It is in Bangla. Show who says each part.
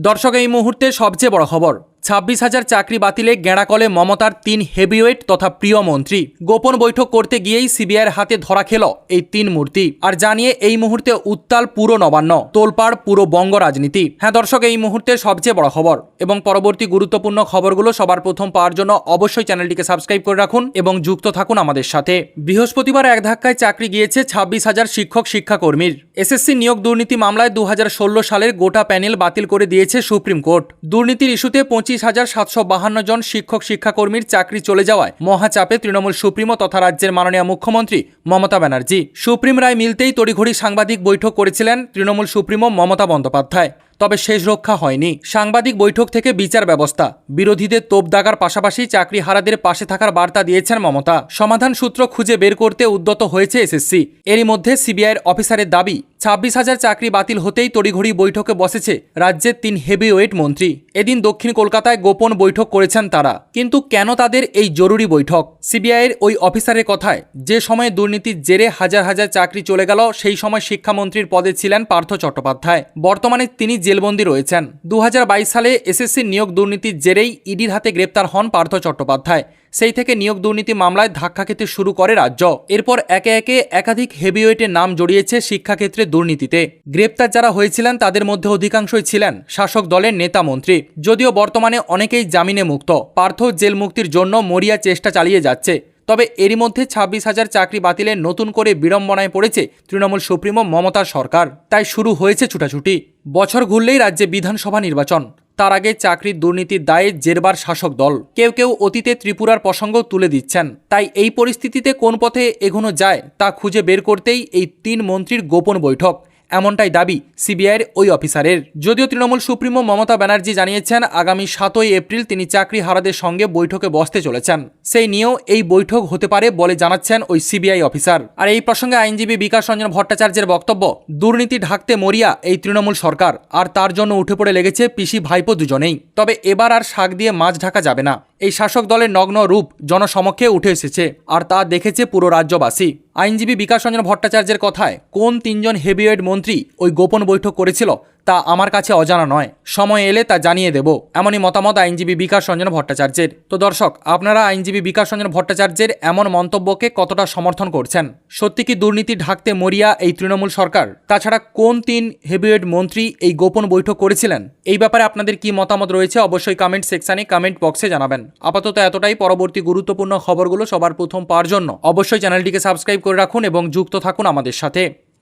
Speaker 1: দর্শক এই মুহূর্তে সবচেয়ে বড় খবর। ছাব্বিশ হাজার চাকরি বাতিলে গেঁড়াকলে মমতার তিন হেভিওয়েট তথা প্রিয় মন্ত্রী। গোপন বৈঠক করতে গিয়েই সিবিআইয়ের হাতে ধরা খেল এই তিন মূর্তি। আর জানিয়ে এই মুহূর্তে উত্তাল পুরো নবান্ন, তোলপাড় পুরো বঙ্গ রাজনীতি। হ্যাঁ দর্শক, এই মুহূর্তে সবচেয়ে বড় খবর এবং পরবর্তী গুরুত্বপূর্ণ খবরগুলো সবার প্রথম পাওয়ার জন্য অবশ্যই চ্যানেলটিকে সাবস্ক্রাইব করে রাখুন এবং যুক্ত থাকুন আমাদের সাথে। বৃহস্পতিবার এক ধাক্কায় চাকরি গিয়েছে ছাব্বিশ হাজার শিক্ষক শিক্ষাকর্মীর। এসএসসি নিয়োগ দুর্নীতি মামলায় দু হাজার ষোলো সালের গোটা প্যানেল বাতিল করে দিয়েছে সুপ্রিম কোর্ট। দুর্নীতির ইস্যুতে পঁচিশ হাজার সাতশো বাহান্ন জন শিক্ষক শিক্ষাকর্মীর চাকরি চলে যাওয়ায় মহাচাপে তৃণমূল সুপ্রিমো তথা রাজ্যের মাননীয় মুখ্যমন্ত্রী মমতা ব্যানার্জি। সুপ্রিম রায় মিলতেই তড়িঘড়ি সাংবাদিক বৈঠক করেছিলেন তৃণমূল সুপ্রিমো মমতা বন্দ্যোপাধ্যায়। তবে শেষ রক্ষা হয়নি। সাংবাদিক বৈঠক থেকে বিচার ব্যবস্থা। বিরোধীদের তোপ দাগার পাশাপাশি চাকরি হারাদের পাশে থাকার বার্তা দিয়েছেন মমতা। সমাধান সূত্র খুঁজে বের করতে উদ্যত হয়েছে এসএসসি। এরই মধ্যে সিবিআইয়ের অফিসারের দাবি, ছাব্বিশ হাজার চাকরি বাতিল হতেই তড়িঘড়ি বৈঠকে বসেছে রাজ্যের তিন হেভিওয়েট মন্ত্রী। এদিন দক্ষিণ কলকাতায় গোপন বৈঠক করেছেন তারা। কিন্তু কেন তাদের এই জরুরি বৈঠক? সিবিআইয়ের ওই অফিসারের কথায়, যে সময় দুর্নীতির জেরে হাজার হাজার চাকরি চলে গেল, সেই সময় শিক্ষামন্ত্রীর পদে ছিলেন পার্থ চট্টোপাধ্যায়। বর্তমানে তিনি জেলবন্দি রয়েছেন। দু হাজার বাইশ সালে এসএসসি নিয়োগ দুর্নীতির জেরেই ইডির হাতে গ্রেপ্তার হন পার্থ চট্টোপাধ্যায়। সেই থেকে নিয়োগ দুর্নীতি মামলায় ধাক্কা খেতে শুরু করে রাজ্য। এরপর একে একে একাধিক হেভিওয়েটের নাম জড়িয়েছে শিক্ষাক্ষেত্রে দুর্নীতিতে। গ্রেপ্তার যারা হয়েছিলেন, তাদের মধ্যে অধিকাংশই ছিলেন শাসক দলের নেতা মন্ত্রী। যদিও বর্তমানে অনেকেই জামিনে মুক্ত। পার্থ জেল মুক্তির জন্য মরিয়া চেষ্টা চালিয়ে যাচ্ছে। তবে এরই মধ্যে ছাব্বিশ হাজার চাকরি বাতিলে নতুন করে বিড়ম্বনায় পড়েছে তৃণমূল সুপ্রিমো মমতার সরকার। তাই শুরু হয়েছে ছুটাছুটি। বছর ঘুরলেই রাজ্যে বিধানসভা নির্বাচন। তার আগে চাকরির দুর্নীতির দায়ে জেরবার শাসক দল। কেউ কেউ অতীতে ত্রিপুরার প্রসঙ্গ তুলে দিচ্ছেন। তাই এই পরিস্থিতিতে কোন পথে এগোনো যায় তা খুঁজে বের করতেই এই তিন মন্ত্রীর গোপন বৈঠক। এমনটাই দাবি সিবিআইয়ের ওই অফিসারের। যদিও তৃণমূল সুপ্রিমো মমতা ব্যানার্জি জানিয়েছেন, আগামী সাতই এপ্রিল তিনি চাকরি হারাদের সঙ্গে বৈঠকে বসতে চলেছেন। সেই নিয়েও এই বৈঠক হতে পারে বলে জানাচ্ছেন ওই সিবিআই অফিসার। আর এই প্রসঙ্গে আইনজীবী বিকাশ রঞ্জন ভট্টাচার্যের বক্তব্য, দুর্নীতি ঢাকতে মরিয়া এই তৃণমূল সরকার, আর তার জন্য উঠে পড়ে লেগেছে পিসি ভাইপো দুজনেই। তবে এবার আর শাক দিয়ে মাছ ঢাকা যাবে না। এই শাসক দলের নগ্ন রূপ জনসমক্ষে উঠে এসেছে আর তা দেখেছে পুরো রাজ্যবাসী। আইনজীবী বিকাশ রঞ্জন ভট্টাচার্যের কথায় কোন তিনজন হেভিওয়েট মন্ত্রী ওই গোপন বৈঠক করেছিল তা আমার কাছে অজানা নয়। সময় এলে তা জানিয়ে দেব। এমনই মতামত আইনজীবী বিকাশ রঞ্জন ভট্টাচার্যের। তো দর্শক, আপনারা আইনজীবী বিকাশ রঞ্জন ভট্টাচার্যের এমন মন্তব্যকে কতটা সমর্থন করছেন? সত্যি কি দুর্নীতি ঢাকতে মরিয়া এই তৃণমূল সরকার? তাছাড়া কোন তিন হেভিওয়েট মন্ত্রী এই গোপন বৈঠক করেছিলেন? এই ব্যাপারে আপনাদের কি মতামত রয়েছে অবশ্যই কমেন্ট সেকশনে কমেন্ট বক্সে জানাবেন। আপাতত এতটাই। পরবর্তী গুরুত্বপূর্ণ খবরগুলো সবার প্রথম পাওয়ার জন্য অবশ্যই চ্যানেলটিকে সাবস্ক্রাইব করে রাখুন এবং যুক্ত থাকুন আমাদের সাথে।